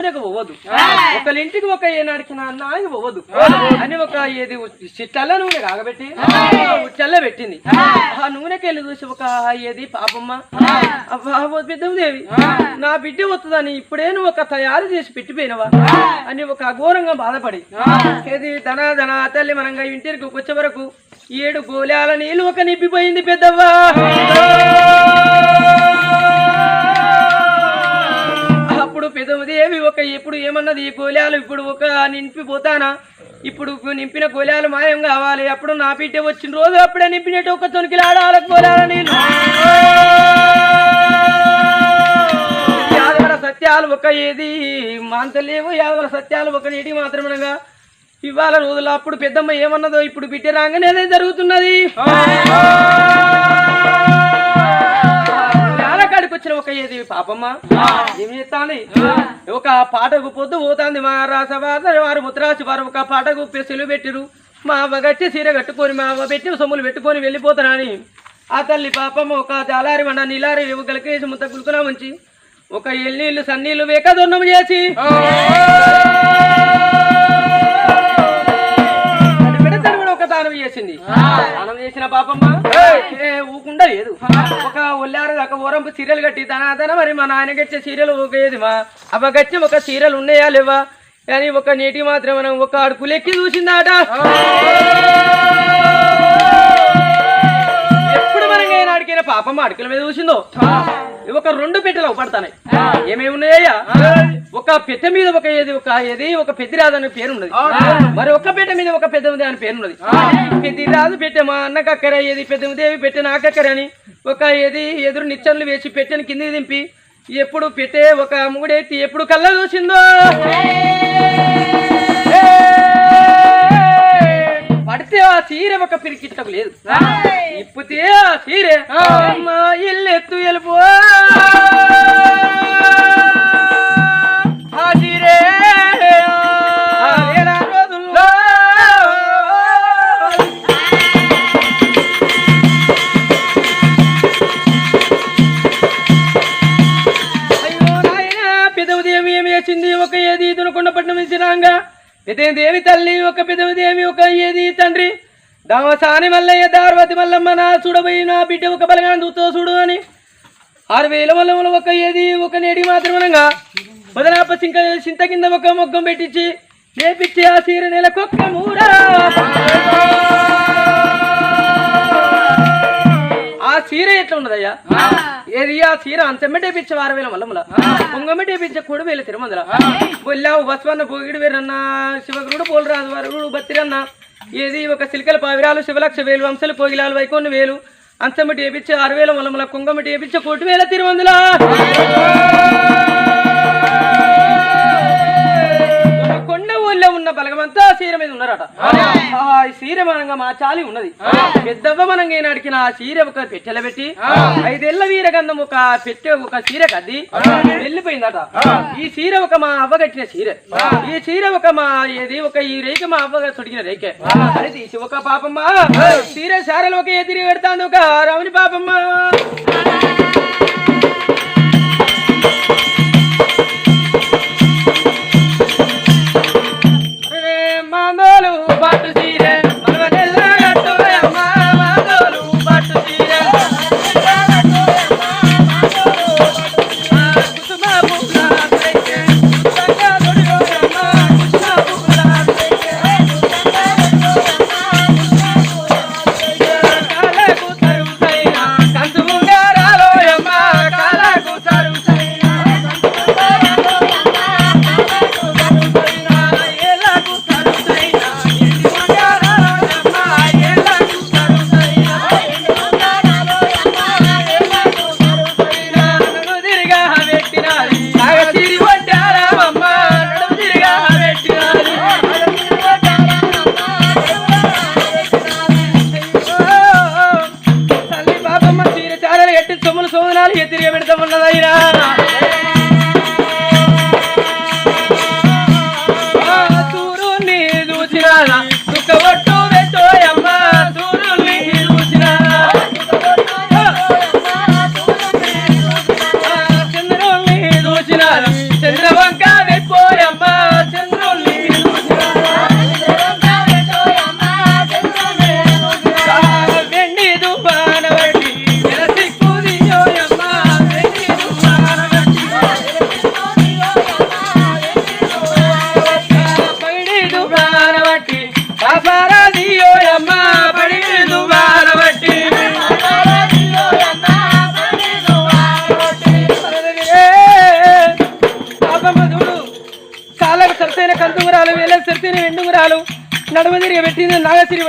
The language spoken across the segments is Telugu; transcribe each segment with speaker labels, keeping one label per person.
Speaker 1: పోవద్దు. ఒకళ్ళ ఇంటికి ఒక ఏనాడికి నా నాయన పోవద్దు. అని ఒక ఏది చిట్టల్ల నూనె కాగబెట్టి ఉచ్చల్ల పెట్టింది. ఆ. నూనెకి వెళ్ళి చూసి ఒక ఏది పాపమ్మ? పెద్దదేవి నా బిడ్డ వస్తుందని ఇప్పుడే నువ్వు ఒక తయారు చేసి పెట్టిపోయినవా? అని ఒక అఘోరంగా బాధపడి ఏది ధన ధన తల్లి మనంగా ఇంటికి వచ్చే వరకు ఏడు గోళాల నీళ్ళు ఒక నింపిపోయింది పెద్దవ్వా. అప్పుడు పెదవుదేవి ఒక ఇప్పుడు ఏమన్నది? ఈ గోళాలు ఇప్పుడు ఒక నింపిపోతానా? ఇప్పుడు నింపిన గోళాలు మాయం కావాలి. అప్పుడు నా పిట్ట వచ్చిన రోజు అప్పుడే నింపినట్టు ఒక తొనికిలాడాల గోళాల నీళ్ళు. యాదవల సత్యాలు ఒక ఏది? మాంతలేవు యాదవల సత్యాలు ఒక నీటి మాత్రమేనగా ఇవాళ రోజులు అప్పుడు పెద్దమ్మ ఏమన్నదో ఇప్పుడు బిడ్డ రాగానే జరుగుతున్నది. వచ్చిన ఒక ఏది? పాపమ్మ? ఏం చేస్తాంది? ఒక పాటకు పొద్దు పోతాంది మా రాసవాస వారు ముత్రాసి వారు ఒక పాటకు పెసులు పెట్టిరు. మా అవ్వ గట్టి సీర కట్టుకొని మా అవ్వ పెట్టి సొమ్ములు పెట్టుకొని వెళ్ళిపోతానని ఆ తల్లి పాపమ్మ ఒక జాలారి మండ నీలారి గలకేసి ముత్త గులుకులా ఉంచి ఒక ఎల్లీళ్ళు సన్నీళ్ళు వేక దొన్నము చేసి. చేసింది. దానం చేసిన పాపమ్మ ఏ ఊకుండా లేదు. ఒక ఒళ్ళారు ఒక ఓరంపు సీరియల్ కట్టి తన తన మరి మా నాయన గచ్చే సీరియల్ ఊగేది మా. అవ్వ గచ్చి ఒక సీరియల్ ఉన్నాయా లేవా? కానీ ఒక నీటి మాత్రం మనం ఒక అడుకులెక్కి చూసిందాట. పాపమ్మ అడుకుల మీద చూసిందో ఒక రెండు పెట్టెలు పడతాయి ఏమేమి ఉన్నాయ్యా ఒక పెట్టె మీద ఒక ఏది ఒక ఏది ఒక పెద్దిరాజు అనే పేరు ఉన్నది మరి ఒక పెట్టె మీద ఒక పెద్దది అని పేరు ఉన్నది పెద్దిరాజు పెట్టె మా అన్న కక్కర ఏది పెద్దదేవి పెట్టె నా కక్కర అని. ఒక ఏది ఎదురు నిచ్చన్లు వేసి పెట్టెని కిందికి దింపి ఎప్పుడు పెట్టే ఒక మూడెత్తి ఎప్పుడు కళ్ళ చూసిందో పడితే ఆ చీర ఒక పిరికిట్టకు లేదు. ఇప్పితే ఆ చీరే మా ఇల్లు ఎత్తు వెళ్ళిపో ఆ ఒక ఏది? దునకొండ పట్నం ఇచ్చినాంగా దేవి తల్లి ఒక పెదవుదేవి ఒక ఏది తండ్రి? దామసాని మల్లయ్య దార్వతి మల్లమ్మ నా చూడబోయి నా బిడ్డ ఒక బలగా చూతో చూడు అని. ఆరు వేల వల్లములు ఒక ఏది ఒక నేడి మాత్రమనగా మొదలాప సింక చింత కింద ఒక మొగ్గం పెట్టించి లేపిచ్చి ఆ సీర నెలకొక్క మూడా చీర ఎట్లా ఉన్నదయ్యా? ఏది ఆ చీర అంతెమ్మటే పిచ్చ ఆరు వేల మల్లముల పొంగమెటే పిచ్చ కొడు వేల తిరుమందల. బొల్లావు బస్వన్న పోగిడి వేరన్న శివగురుడు పోలరాజు వరుగుడు బత్తిరన్న. ఏది ఒక సిలికల పావిరాలు శివలక్ష వేలు వంశలు కోగిలాలు వైకొన్ని వేలు. అంతమ్మటి ఏపిచ్చే ఆరు వేల మల్లముల కుంగమటి ఏపిచ్చే కోటి వేల తిరువందల ఉన్న బలగమంతా సీర మీద ఉన్నారట. ఆ. సీర మనంగా మా చాలి ఉన్నది. పెద్దవ్వ మనంగా ఏనాడికి నా సీర ఒక పెట్టెల పెట్టి ఐదేళ్ళ వీరగంధం ఒక పెట్టె ఒక సీర కద్ది వెళ్ళిపోయిందట. ఈ సీర ఒక మా అవ్వ కట్టిన సీర. ఈ సీర ఒక మా ఏది ఒక ఈ రేఖ మా అవ్వ తొడిగిన రేఖ. అది తీసి ఒక పాపమ్మ సీర సారలు ఒక ఎదిరి పెడతాను ఒక రాముని పాపమ్మ.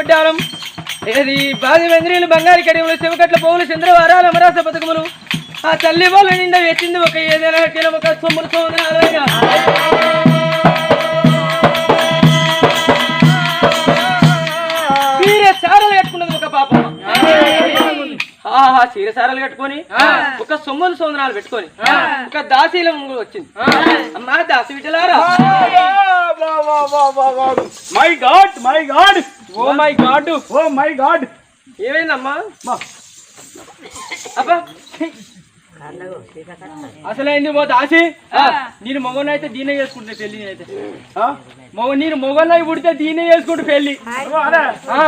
Speaker 1: వడ్డాలం ఏది? బాది వెంద్రీలు బంగారు కడియములు శివకట్ల పోవులు చంద్రవారాలు అమరాస పథకములు ఆ తల్లి వాళ్ళ నిండా ఎత్తింది ఒక ఏదైనా ఒక సొమ్ములు కట్టుకున్నది ఒక పాపమ్మ ఆహా చీర సారలు కట్టుకొని ఒక సొమ్ములు సోదనాలు పెట్టుకొని ఒక దాసీల ముందు వచ్చింది. అమ్మా దాసి విటలారా
Speaker 2: my God my God
Speaker 1: oh my God
Speaker 2: oh my God
Speaker 1: ఏమైందమ్మా? అబ్బా. అసలైంది ఓ దాసి? నేను మొగనైతే దీనే చేసుకుంటే పెళ్ళి అయితే మొగ నేను మొగనై పుడితే దీనే చేసుకుంటే పెళ్ళి ఆ,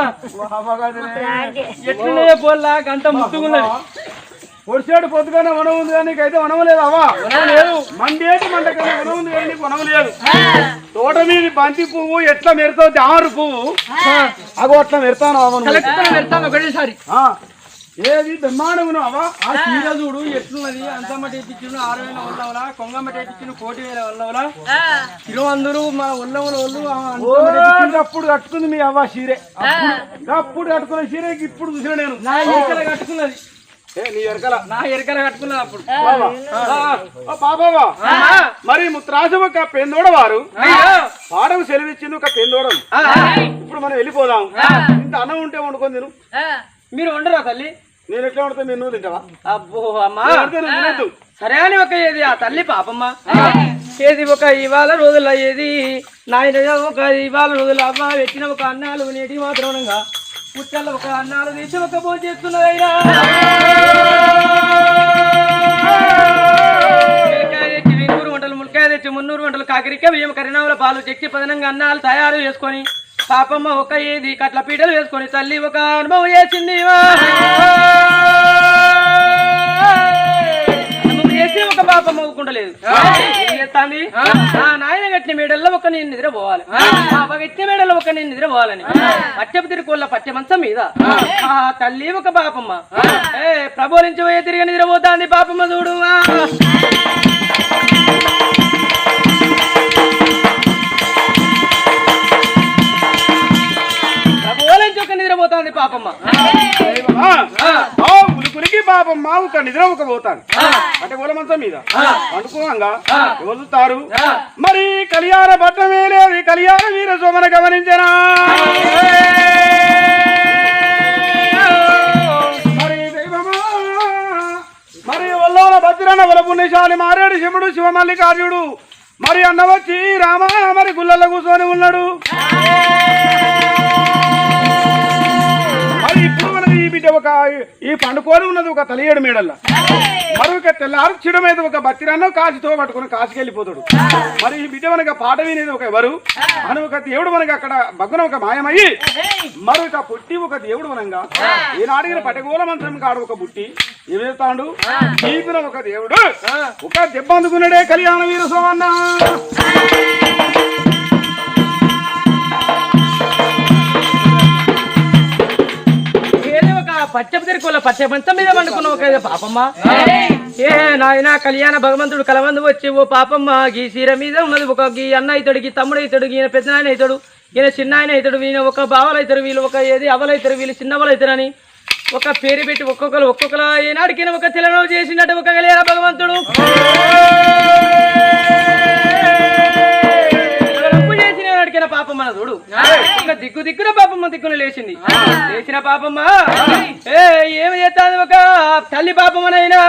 Speaker 1: ఎట్లున్నాయో పోల్లా? అంత ముత్తుకున్నది
Speaker 2: పొడిచాడు పొద్దుగానే వనం ఉంది కానీ నీకైతే వనం లేదు అవా లేదు. మండేటి మంట కానీ వనం ఉంది కానీ నీకు వనం లేదు. తోట మీద బంతి పువ్వు ఎట్లా మెరుతావు దామరు పువ్వు. అగో అట్లా మెరుతాను అవను
Speaker 1: ఒకటేసారి.
Speaker 2: ఏది? బ్రహ్మాండం అవా ఆ చీర చూడు ఎట్లున్నది? అంతమ్మ టేపించిన ఆరు వేల వల్లవల? కొంగమ్మ టేపించిన కోటి వేల వల్లవల?
Speaker 1: తిరువందరూ మన ఉల్లముల ఒళ్ళు
Speaker 2: అప్పుడు కట్టుకుంది మీ అవ్వ చీరే. అప్పుడు కట్టుకున్న చీరే ఇప్పుడు చూసిన నేను.
Speaker 1: కట్టుకున్నది.
Speaker 2: నీ ఎరకల.
Speaker 1: నా ఎరకల అప్పుడు.
Speaker 2: బాబావా. మరి ముత్రాసు ఒక పెందోడ వారు
Speaker 1: అయ్యో
Speaker 2: పాడకు సెలవిచ్చింది ఒక పెందోడం
Speaker 1: ఆ,
Speaker 2: ఇప్పుడు మనం వెళ్ళిపోదాం. ఇంత అన్నం ఉంటే వండుకొని తిను.
Speaker 1: మీరు ఉండరా తల్లి?
Speaker 2: నేను ఎట్లా వండుతా మీరు నువ్వు తింటావా?
Speaker 1: అబ్బో అమ్మా.
Speaker 2: నేను తినొద్దు.
Speaker 1: సరే అని ఒక ఏది? ఆ తల్లి పాపమ్మ. ఏది ఒక ఇవాళ రోజుల ఏది? నాయన ఒక ఇవాళ రోజుల అవ్వ పెట్టిన ఒక అన్నాలు నేటి మాత్రమునంగా పుట్టల ఒక అన్నాలు తీసి ఒక భోజనం చేస్తున్నదైనా వెన్నూరు వంటలు ములకాయ తెచ్చి మున్నూరు వంటలు కాకరిక బియ్యం కరినావుల పాలు చెక్కి పదనంగా అన్నాలు తయారు చేసుకొని పాపమ్మ ఒక ఏది కట్ల పీటలు వేసుకొని తల్లి ఒక అనుభవం చేసింది చేసి ఒక పాపమ్మ ఊకుంటలేదు ఏం చేస్తాంది? ఆ. నాయన కట్టిన మేడల్లో ఒక నేను నిద్ర పోవాలి ఆ కట్టిన మేడల్లో ఒక నేను నిద్ర పోవాలని పచ్చపు తిరుకోళ్ళ పచ్చ మంచం మీద. ఆ. తల్లి ఒక పాపమ్మ. ఏ ప్రభు నుంచి పోయే తిరిగి నిద్రపోతాంది పాపమ్మ చూడు. నుంచి ఒక నిద్రపోతాంది పాపమ్మ.
Speaker 2: ఉలుకులికి పాపం మా ఒక నిద్ర ఒక పోతాను అంటే మంచం మీద. అనుకోవంగా వదులుతారు మరి కళ్యాణ పట్టమే లేదు కళ్యాణ వీర సోమన గమనించనా? మరి దైవమా? మరి ఒల్లోన భద్రన్న వల పుణ్యశాలి మారేడు శివుడు శివమల్లికార్జుడు మరి అన్న వచ్చి రామ మరి గుళ్ళల్లో కూర్చొని ఉన్నాడు. బిడ్డ ఒక ఈ పండుకొని ఉన్నది ఒక తలియేడు మేడల్లా. మరి ఒక తెల్లారు చిడమైతే ఒక బత్తిరన్న కాశీతో పట్టుకుని కాశీకి వెళ్ళిపోతాడు మరి ఈ బిడ్డ మనకి పాట వినేది ఒక ఎవరు? అని ఒక దేవుడు మనకి అక్కడ బగ్గున ఒక మాయమయ్యి మరి ఒక పుట్టి ఒక దేవుడు మనంగా ఈనాడిగిన పటగోల మంత్రం కాడు ఒక బుట్టి ఏమేస్తాడు ఒక దేవుడు ఒక దెబ్బ అందుకున్నాడే కళ్యాణ వీర
Speaker 1: పచ్చపు తిరుకోళ్ళ పచ్చ మంచం మీద పండుకున్న ఒక ఏదో పాపమ్మ ఏ నాయన కళ్యాణ భగవంతుడు కలవందు వచ్చి ఓ పాపమ్మ గీ సీర మీద ఉన్నది ఒక గీ అన్న ఇతడు గీ తమ్ముడు ఇతడు ఈయన పెద్ద నాయన ఇతడు ఈయన చిన్న ఆయన ఇతడు ఈయన ఒక బావలు అవుతారు వీళ్ళు ఒక ఏది అవలు అవుతారు వీళ్ళు చిన్నవలు అవుతారని ఒక పేరు పెట్టి ఒక్కొక్కరు ఒక్కొక్కరు ఏనాడికి ఒక తెలనవు చేసినట్టు ఒక కళ్యాణ భగవంతుడు. దిక్కు దిక్కున పాపమ్మ దిక్కున లేచింది. లేచిన పాపమ్మ. ఏ ఏమి చేస్తాది ఒక తల్లి పాపమ్మనైనా?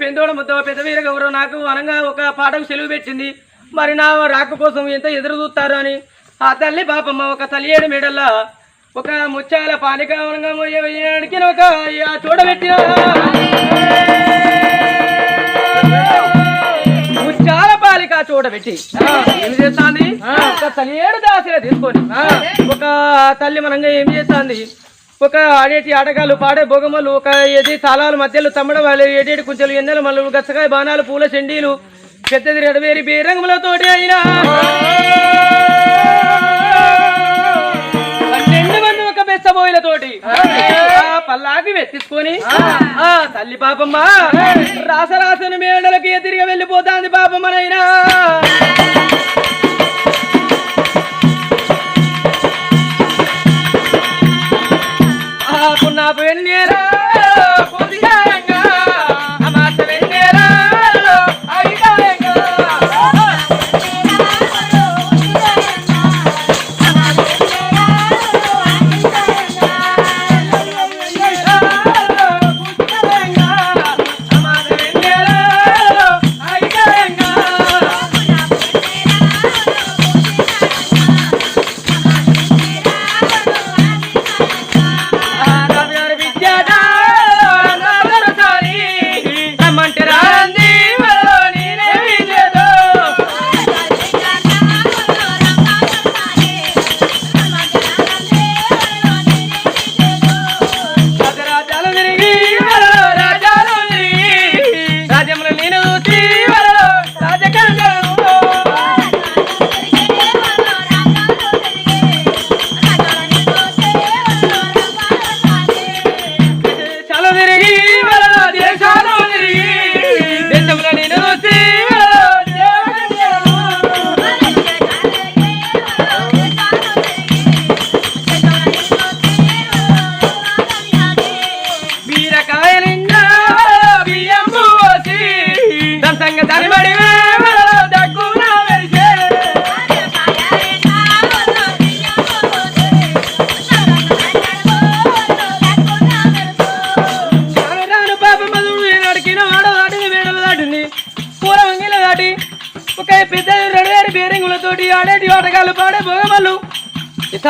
Speaker 1: పెందోడ ముద్ద పెద్ద వీర గౌరవ నాకు అనంగా ఒక పాటకు సెలవు పెట్టింది. మరి నా రాక కోసం ఎంత ఎదురు చూస్తారు అని. ఆ తల్లి పాపమ్మ ఒక తల్లి ఏడు మేడల్లా ఒక ముత్యాల పానికావనంగా ఒక చూడబెట్టిన పాలిక చూడబెట్టి ఏం చేస్తాంది? ఒక తల్లి ఏడు దాసిగా తీసుకొని ఒక తల్లి మనంగా ఏం చేస్తాంది? ఒక ఆడేటి ఆటగాళ్ళు పాడే భోగమలు ఒక ఏది తాళాలు మధ్యలో తమ్మడం వాళ్ళు ఏడేటి కుంచెలు ఎన్నెలు మళ్ళు గచ్చకాయ బాణాలు పూల చెండీలు పెద్దది రెడవేరి బీరంగులతోటి అయినా. బోయిలతోటి ఆ పల్లాకి వెత్తిసుకొని ఆ. తల్లి పాపమ్మ. రాస రాసను మేడలకి తిరిగి వెళ్ళిపోతాంది పాపమ్మనైనా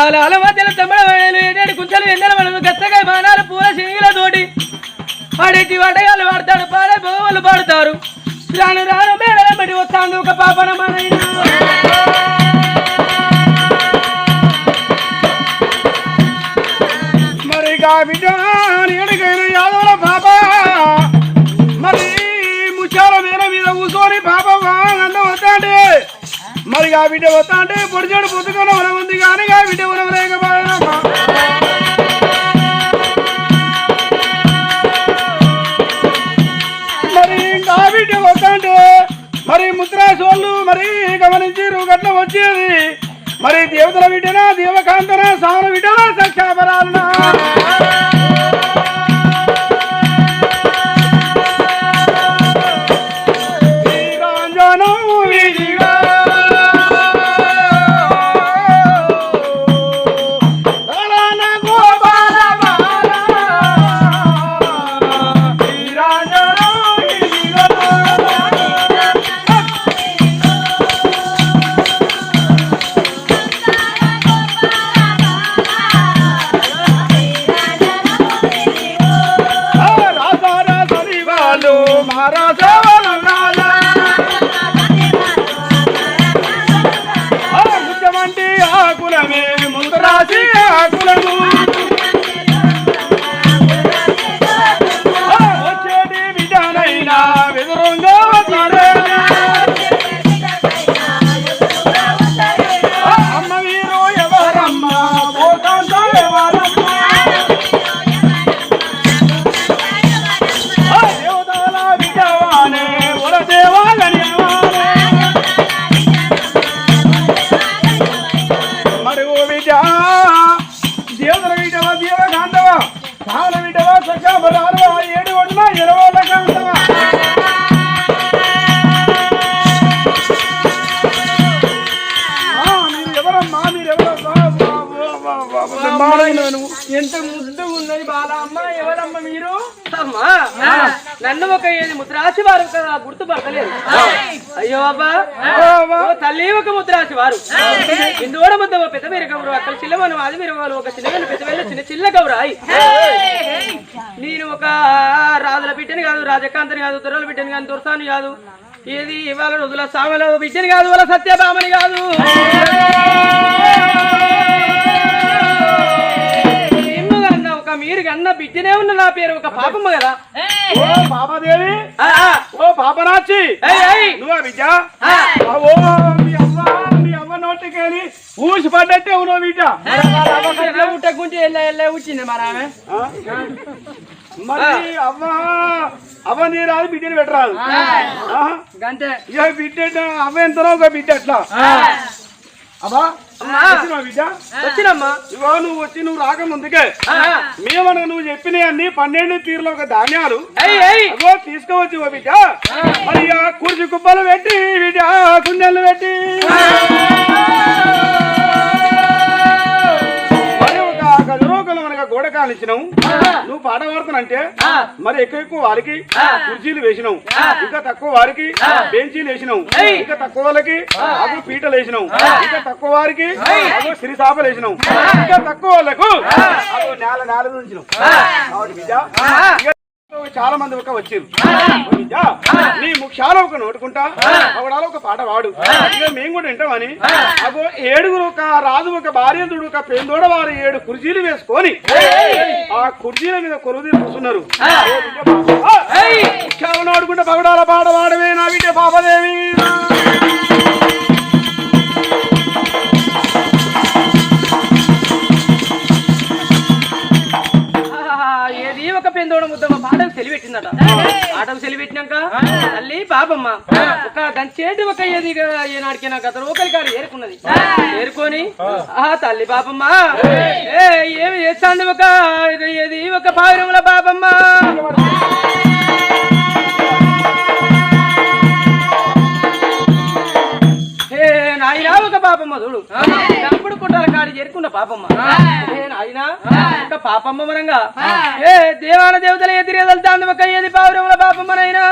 Speaker 1: ఇసాల అలమధ్యల తమ్మడ ఏడేడు ఏడేటి కుంచెలు ఎండల వడలు గచ్చగాయ బాణాలు పూల శనిగిలతోటి ఆడేటి ఆటగాళ్ళు పాడతాడు పాడే భోగమల్లు పాడతారు. రాను రాను మేడల బడి వస్తాను ఒక పాపన మనైనా
Speaker 2: మరి మరి గా బిడ్డ వస్తాంటే పొడిచాడు పొద్దుకొని వరం ఉంది కానీ గా బిడ్డ వరం లేకపోయినమ్మా మరి గా బిడ్డ వస్తాంటే మరి ముద్రాసోళ్ళు మరి గమనించి రూగట్ల వచ్చేది. మరి దేవతల బిడ్డనా దేవకాంతనా సావన బిడ్డనా సఖ్యాపరాలనా వా, బ్రహ్మాండమైన నువ్వు.
Speaker 1: ఎంత ముద్దు ఉన్నది బాలమ్మ అమ్మా. నన్ను ఒక ఏది ముద్రాసి వారు కదా గుర్తుపడతలేదు అయ్యో అబ్బా. ఓ తల్లి ఒక ముద్రాసి వారు. ముద్ద ఓ పెద్ద మీరు గౌరవ అక్కడ చిల్లమను అది మీరు వాళ్ళు ఒక చిన్న పెద్ద వెళ్ళి చిన్న చిల్ల గౌరాయి. నేను ఒక రాజుల బిడ్డని కాదు రాజకాంతని కాదు దొరల బిడ్డని కాదు దొరసాని కాదు. ఏది ఇవాళ రోజుల సామల బిడ్డని కాదు వాళ్ళ సత్యభామని కాదు. ఒక మీరు కన్నా బిడ్డనే ఉన్న నా పేరు ఒక పాపమ్మ కదా.
Speaker 2: ఓ పాపాదేవి ఓ పాపనాచి. నువ్వా
Speaker 1: ఆ.
Speaker 2: ఓ మీ అవ్వ మీ అవ్వ నోటికేని ఊసి పడ్డట్టే ఉన్నావు బిడ్డ
Speaker 1: ఎట్లా ఉట్టకుంటే ఎల్ల ఎల్ల వచ్చింది మరి ఆమె?
Speaker 2: మరి అవ్వ అవ్వ నీ రాదు బిడ్డని పెట్టరాదు. ఆ?
Speaker 1: గంటే
Speaker 2: ఇక బిడ్డ? అవ్వ ఎంతనో ఒక బిడ్డ ఎట్లా? బిడ్డ?
Speaker 1: వచ్చినమ్మా.
Speaker 2: ఇగో నువ్వు వచ్చి నువ్వు రాక ముందుకే.
Speaker 1: ఆ.
Speaker 2: మేమనగా నువ్వు చెప్పినవి అన్ని పన్నెండు తీరులో ఒక ధాన్యాలు. అగో తీసుకోవచ్చు ఓ బిడ్డ. మరి ఆ కుర్చీ కుప్పలు పెట్టి బిడ్డ కుండలు పెట్టి. గజరోకలు మనకు గోడ కానిచ్చినావు. నువ్వు పాట పాడుతానంటే మరి ఎక్కువ ఎక్కువ వారికి కుర్చీలు వేసినావు. ఇంకా తక్కువ వారికి బెంచీలు వేసినావు. ఇంకా తక్కువ వాళ్ళకి అగు పీటలు వేసినావు. ఇంకా తక్కువ వారికి అగు సిరిసాపలు వేసినావు. ఇంకా తక్కువ వాళ్ళకు నేల నేల ఉంచినావు. చాలా మంది ఒక వచ్చారు. నీ ముఖ్యాలు ఒక నోటుకుంటా? అవడాలో ఒక పాట వాడు. మేము కూడా వింటామని అగో ఏడుగురు ఒక రాజు ఒక భార్యందుడు ఒక పెందోడ వారు ఏడు కుర్చీలు వేసుకొని ఆ కుర్చీల మీద కొరువు కూర్చున్నారు. ముఖ్యాలు నోడుకుంటే పగడాల పాట వాడవే నా బిడ్డ పాపదేవి.
Speaker 1: మా పాటకు తెలిపెట్టిందట పాటకు తెలిపెట్టినాక తల్లి పాపమ్మ. ఒక దాని చేతి ఒక ఏది ఏనాడికి నాకు అతను ఒకరి కాడు ఏరుకున్నది. ఏరుకొని ఆ. తల్లి పాపమ్మ. ఏ ఏమి చేస్తాండి ఒక ఏది? ఒక పావురముల పాపమ్మ. ఏ నాయనా ఒక పాపమ్మ చూడు. చేరుకున్న పాపమ్మ. ఒక పాపమ్మ మనంగా. ఏ దేవాన దేవతల ఎదిరేదలుతాంది ఒక ఏది పావురముల పాపమ్మనైనా.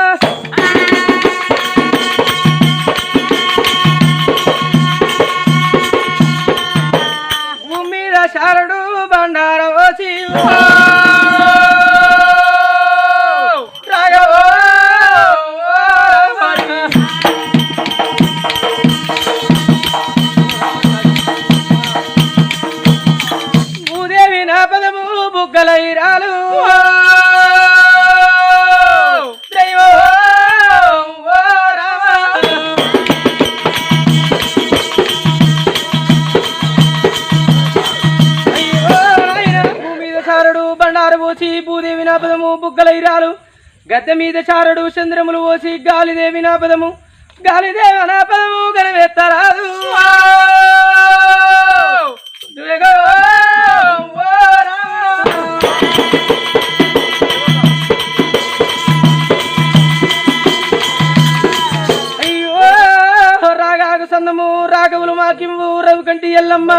Speaker 1: శారడు బండార ఓసి బుగ్గల ఇరాలు. గద్దె మీద చారడు చంద్రములు పోసి గాలిదేవి నా పదము. గాలిదేవి నా పదము గనవెత్తరాదు దుర్గో, అయ్యో రాగాకు సందము రాఘవులు మాకింవు రవికంటి ఎల్లమ్మ.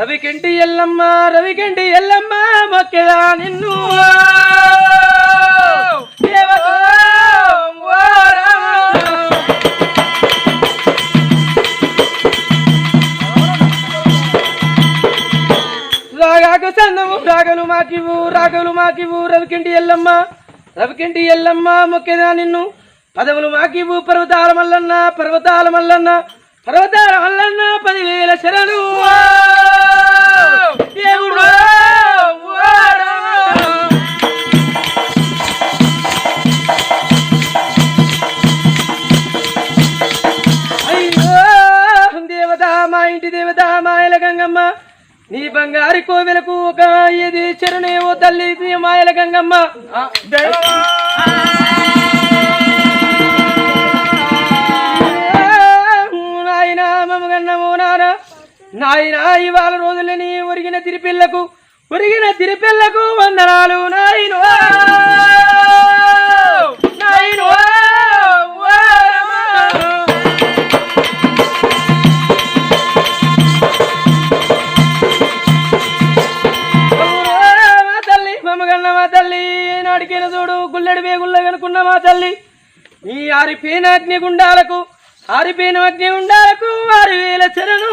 Speaker 1: రవికంటి ఎల్లమ్మ రవికంటి ఎల్లమ్మ మొక్కెదా నిన్ను. రాగలు మాకివు రాగలు మాకివు రవికింటి ఎల్లమ్మ రవికింటి ఎల్లమ్మ మొక్కేదా నిన్ను? పదవులు మాకివు పర్వతాల మల్లన్న పర్వతాల మల్లన్న పర్వతాల మల్లన్న పదివేల శరణు. దేవుడు! నీ బంగారు కోవెలకు ఒక ఇది చెరునేవో తల్లి మాయల గంగమ్మ. నాయన మమ్మగన్నమో నాన్న నాయన ఇవాళ రోజులని ఒరిగిన తిరిపిల్లకు ఒరిగిన తిరిపిల్లకు వందనాలు నా ఆరిపోయిన అగ్నిగుండాలకు ఆరిపోయిన అగ్ని గుండాలకు ఆరు వేల చరణు